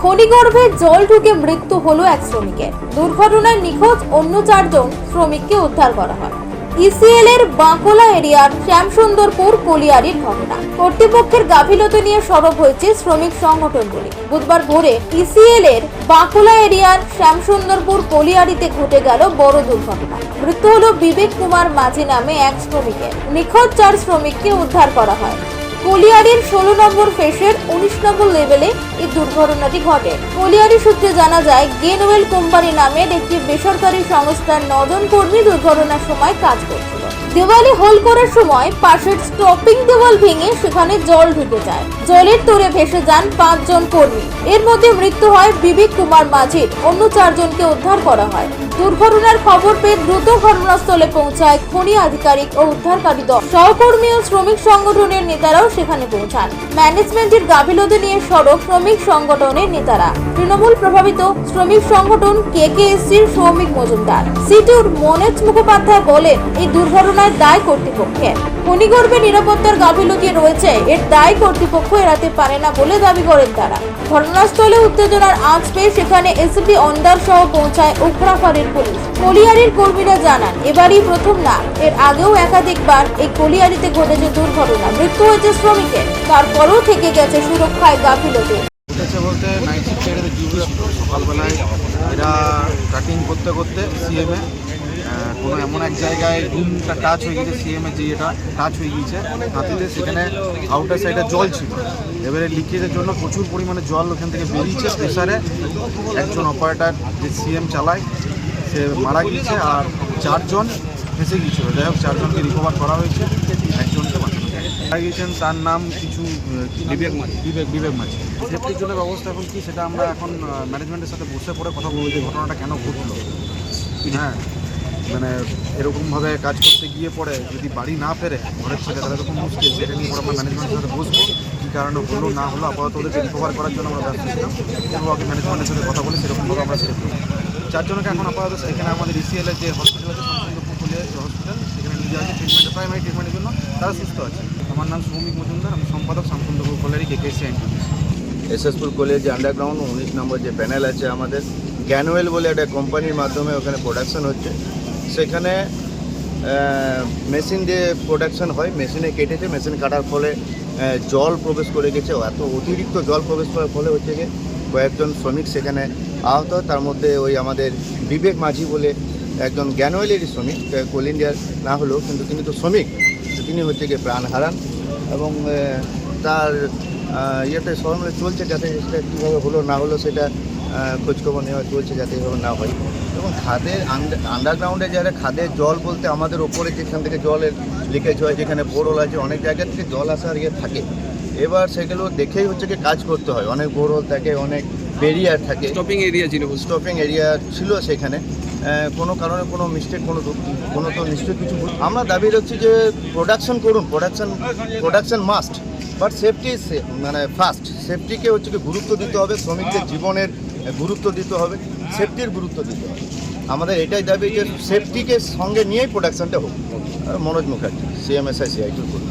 খনিগর্ভে জল ঢুকে মৃত্যু হলো এক শ্রমিকের। দুর্ঘটনায় নিখোঁজ অন্য চারজন শ্রমিককে উদ্ধার করা হয়। ইসিএল এর বাঁকুড়া এরিয়ার শ্যামসুন্দরপুর কলিয়ারির ঘটনা। কর্তৃপক্ষের গাফিলতি নিয়ে সরব হয়েছে শ্রমিক সংগঠনগুলি। বুধবার ভোরে ইসিএল এর বাঁকুড়া এরিয়ার শ্যামসুন্দরপুর কলিয়ারিতে ঘটে গেল বড় দুর্ঘটনা। মৃত্যু হল বিবেক কুমার মাঝি নামে এক শ্রমিকের। নিখোঁজ চার শ্রমিককে উদ্ধার করা হয়। কলিয়ারির ষোলো নম্বর ফেসের উনিশ নম্বর লেভেলে এই দুর্ঘটনাটি ঘটে। কলিয়ারি সূত্রে জানা যায় গেনওয়েল কোম্পানি নামের একটি বেসরকারি সংস্থার নজন কর্মী দুর্ঘটনার সময় কাজ করছিল দেওয়ালে হোল করার সময় পাশের স্টপিং দেওয়াল ভেঙে সেখানে জল ঢুকে যায়। জলের তোরে ভেসে যান পাঁচজন কর্মী। এর মধ্যে মৃত্যু হয় বিবেক কুমার মাঝির। অন্য চারজনকে উদ্ধার করা হয়। দুর্ঘটনার খবর পেয়ে দ্রুত ঘটনাস্থলে পৌঁছায় খনি আধিকারিক ও উদ্ধারকারী দল। সহকর্মী ও শ্রমিক সংগঠনের নেতারাও সেখানে পৌঁছান। ম্যানেজমেন্টের গাফিলতি নিয়ে সড়ক শ্রমিক সংগঠনের নেতারা। তৃণমূল প্রভাবিত শ্রমিক সংগঠন কে কে এসসির শ্রমিক মজুমদার। সিটুর মনোজ মুখোপাধ্যায় বলেন, এই দুর্ঘটনার দায় কর্তৃপক্ষের খনিগর্ভে নিরাপত্তার গাফিলতি রয়েছে, এর দায় কর্তৃপক্ষ এড়াতে পারে না বলে দাবি করেন তারা। ঘটনাস্থলে উত্তেজনার আঁচ পেয়ে সেখানে এসপি অন্দার সহ পৌঁছায় উগ্রাফারের পুলিশ। কলিয়ারির কর্মীরা জানান, এবারই প্রথম না, এর আগেও একাধিকবার এই কলিয়ারিতে ঘটেছে দুর্ঘটনা। মৃত্যু হয়েছে শ্রমিকের, তারপরেও থেকে গেছে সুরক্ষায় গাফিলতি। বলতে নাইট শিফট সকালবেলায় এরা কাটিং করতে করতে সিএমে কোনো এমন এক জায়গায় রুমটা টাচ হয়ে গেছে সিএমে যে এটা টাচ হয়ে গিয়েছে হাতিতে সেখানে আউটার সাইডে জল ছিল। এবারে লিকেজের জন্য প্রচুর পরিমাণে জল ওখান থেকে বেরিয়েছে প্রেসারে একজন অপারেটার যে সিএম চালায় সে মারা গিয়েছে আর চারজন ফেসে গিয়েছিল। যাই হোক চারজনকে রিকভার করা হয়েছে একজনকে বাঁচানো মারা গিয়েছেন তার নাম কিছু বিবেক বিবেক বিবেক মাঝি। সেফটির জন্য ব্যবস্থা এখন কি সেটা আমরা এখন ম্যানেজমেন্টের সাথে বসে পড়ে কথা বলব যে ঘটনাটা কেন ঘটলো। হ্যাঁ। মানে এরকমভাবে কাজ করতে গিয়ে পরে যদি বাড়ি না ফেরে, ঘরের ছেলে তাহলে তো মুশকিল। সেটা নিয়ে আমরা ম্যানেজমেন্টের সাথে বসবো, কী কারণে হলো, না হলো, আপাতত ওদেরকে রিকভার করার জন্য আমরা ব্যস্ত ছিলাম। এবং আগে ম্যানেজমেন্টের সাথে কথা বলে সেরকমভাবে আমরা সেরে ফেলব। চারজনকে এখন আপাতত সেখানে আমাদের ইসিএলের যে হসপিটাল আছে হসপিটাল সেখানে নিয়ে যাওয়া ট্রিটমেন্টের প্রাইমারি ট্রিটমেন্টের জন্য তারা সুস্থ আছে। আমার নাম সৌমিক মজুমদার, আমি সম্পাদক কলিয়ারি কেকেসি এনটিভি এসএসপুর কলেজ আন্ডারগ্রাউন্ড উনিশ নম্বর যে প্যানেল আছে আমাদের গ্যানুয়েল বলে একটা কোম্পানির মাধ্যমে ওখানে প্রোডাকশন হচ্ছে। সেখানে মেশিন দিয়ে প্রোডাকশন হয়, মেশিনে কেটেছে, মেশিন কাটার ফলে জল প্রবেশ করে গেছে। এত অতিরিক্ত জল প্রবেশ করার ফলে হচ্ছে গিয়ে কয়েকজন শ্রমিক সেখানে আহত। তার মধ্যে ওই আমাদের বিবেক মাঝি বলে একজন জ্ঞানওয়েলেরই শ্রমিক কোল ইন্ডিয়ার না হলেও কিন্তু তিনি তো শ্রমিক। তিনি হচ্ছে গিয়ে প্রাণ হারান এবং তার ইয়েতে সবাই চলছে যাতে সেটা কীভাবে হলো না হলো সেটা খোঁজখবর নেওয়া চলছে যাতে এভাবে না হয়। এবং খাদের আন্ডারগ্রাউন্ডে যারা খাদের জল বলতে আমাদের ওপরে যেখান থেকে জলের লিকেজ হয় যেখানে বোরল আছে অনেক জায়গা থেকে জল আসার ইয়ে থাকে। এবার সেগুলো দেখেই হচ্ছে কি কাজ করতে হয়। অনেক বোরল থাকে অনেক বেরিয়ার থাকে। স্টপিং এরিয়া ছিল স্টপিং এরিয়া ছিল সেখানে। কোনো কারণে কোনো মিস্টেক কোনো কোনো তো নিশ্চয়ই কিছু আমরা দাবি রাখছি যে প্রোডাকশন করুন production production must but safety মানে ফার্স্ট সেফটিকে হচ্ছে কি গুরুত্ব দিতে হবে। শ্রমিকদের জীবনের গুরুত্ব দিতে হবে সেফটির গুরুত্ব দিতে হবে। আমাদের এটাই দাবি যে সেফটিকে সঙ্গে নিয়েই প্রোডাকশনটা হোক। আর মনোজ মুখার্জি সিএমএসআই সিআইটির করুন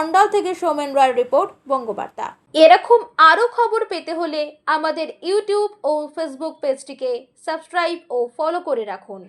অন্ডাল থেকে সোমেন রায় রিপোর্ট বঙ্গবার্তা। এরকম আরও খবর পেতে হলে আমাদের ইউটিউব ও ফেসবুক পেজটিকে সাবস্ক্রাইব ও ফলো করে রাখুন।